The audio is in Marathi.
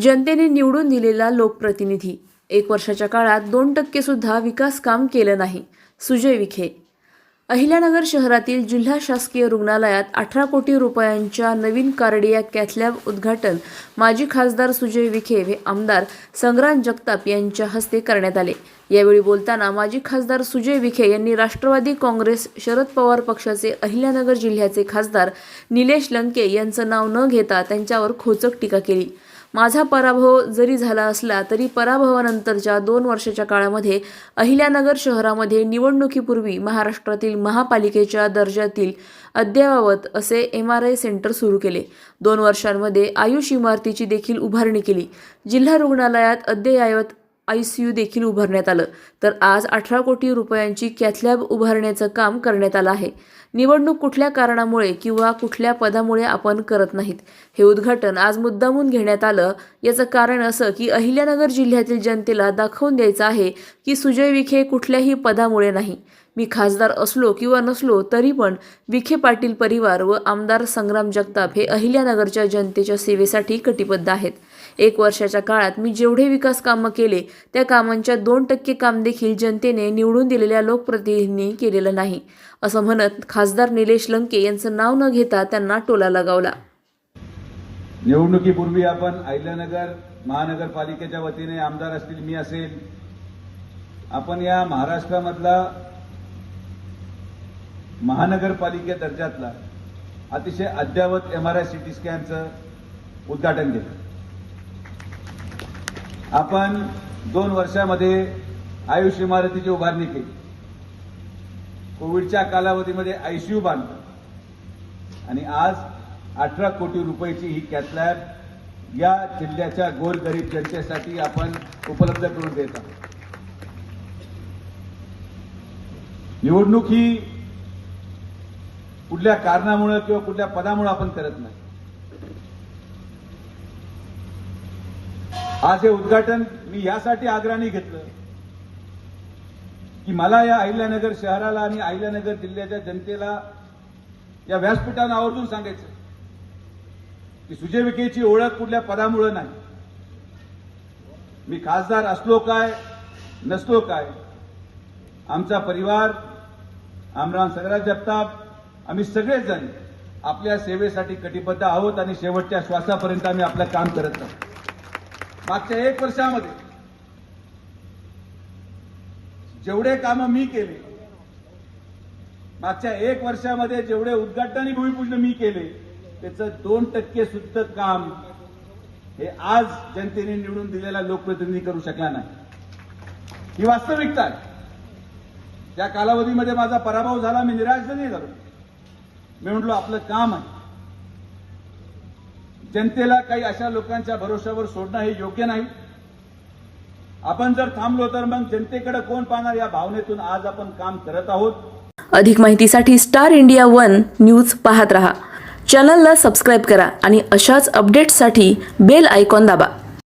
जनतेने निवडून दिलेला लोकप्रतिनिधी. एक वर्षाच्या काळात दोन टक्के सुद्धा विकास काम केलं नाही. सुजय विखे. अहिल्यानगर शहरातील जिल्हा शासकीय रुग्णालयात अठरा कोटी रुपयांच्या नवीन कार्डिया कॅथलॅब उद्घाटन माजी खासदार सुजय विखे व आमदार संग्राम जगताप यांच्या हस्ते करण्यात आले. यावेळी बोलताना माजी खासदार सुजय विखे यांनी राष्ट्रवादी काँग्रेस शरद पवार पक्षाचे अहिल्यानगर जिल्ह्याचे खासदार निलेश लंके यांचं नाव न घेता त्यांच्यावर खोचक टीका केली. माझा पराभव जरी झाला असला तरी पराभवानंतरच्या दोन वर्षाच्या काळामध्ये अहिल्यानगर शहरामध्ये निवडणुकीपूर्वी महाराष्ट्रातील महापालिकेच्या दर्जातील अद्ययावत असे एम आर आय सेंटर सुरू केले. दोन वर्षांमध्ये आयुष इमारतीची देखील उभारणी केली. जिल्हा रुग्णालयात अद्ययावत आय सी यू देखील उभारण्यात आलं. तर आज अठरा कोटी रुपयांची कॅथलॅब उभारण्याचं काम करण्यात आलं आहे. निवडणूक कुठल्या कारणामुळे किंवा कुठल्या पदामुळे आपण करत नाहीत? हे उद्घाटन आज मुद्दामून घेण्यात आलं. याचं कारण असं की अहिल्यानगर जिल्ह्यातील जनतेला दाखवून द्यायचं आहे की सुजय विखे कुठल्याही पदामुळे नाही. मी खासदार असलो किंवा नसलो तरी पण विखे पाटील परिवार व आमदार संग्राम जगताप हे अहिल्यानगरच्या जनतेच्या सेवेसाठी कटिबद्ध आहेत. एक वर्षाच्या काळात मी जेवढे विकास कामं केले त्या कामांच्या दोन टक्के काम देखील जनतेने निवडून दिलेल्या लोकप्रतिनिधींनी केलेलं नाही असं म्हणत खासदार निलेश लंके यांचं नाव न घेता त्यांना टोला लगावला. निवडणुकीपूर्वी आपण अहिल्यानगर महानगरपालिकेच्या वतीने आमदार असतील मी असेल आपण या महाराष्ट्रामधला महानगरपालिके दर्जातला अतिशय अद्ययावत एम आर आय सिटी स्कॅनचं उद्घाटन केलं. आपण दोन वर्षामध्ये आयुष इमारतीची उभारणी केली. कोविडच्या कालावधीमध्ये आयसीयू बांधलं. आणि आज अठरा कोटी रुपयाची ही कॅथलॅब या जिल्ह्याच्या गोरगरीब जनतेसाठी आपण उपलब्ध करून देत आहोत. निवडणूक ही कुठल्या कारणामुळे किंवा कुठल्या पदामुळे आपण करत नाही. आज हे उद्घाटन मी यासाठी आग्रहाने घेतलं की मला या अहिल्यानगर शहराला आणि अहिल्यानगर जिल्ह्याच्या जनतेला या व्यासपीठानं आवर्जून सांगायचं की सुजय विखेची ओळख कुठल्या पदामुळे नाही. मी खासदार असलो काय नसलो काय आमचा परिवार आमराम सगळ्यात जगताप आम्ही सगळेजण आपल्या सेवेसाठी कटिबद्ध आहोत आणि शेवटच्या श्वासापर्यंत आम्ही आपलं काम करत आहोत. मागच्या एक वर्षामध्ये जेवढे कामं मी केले मागच्या एक वर्षामध्ये जेवढे उद्घाटन भूमिपूजन मी केले त्याचं दोन टक्के सुद्धा काम हे आज जनतेने निवडून दिलेला लोकप्रतिनिधी करू शकला नाही. ही वास्तविकता आहे. त्या कालावधीमध्ये माझा पराभव झाला मी निराश नाही झालो. मी म्हटलो आपलं काम आहे. जनतेला काही अशा लोकांच्या भरोश्यावर सोडणं हे योग्य नाही. आपण जर थांबलो तर मग जनतेकडे कोण पाहणार या भावनेतून आज आपण काम करत आहोत? अधिक माहितीसाठी स्टार इंडिया वन न्यूज पाहत रहा. चॅनलला सबस्क्राईब करा आणि अशाच अपडेट्ससाठी बेल आयकॉन दाबा.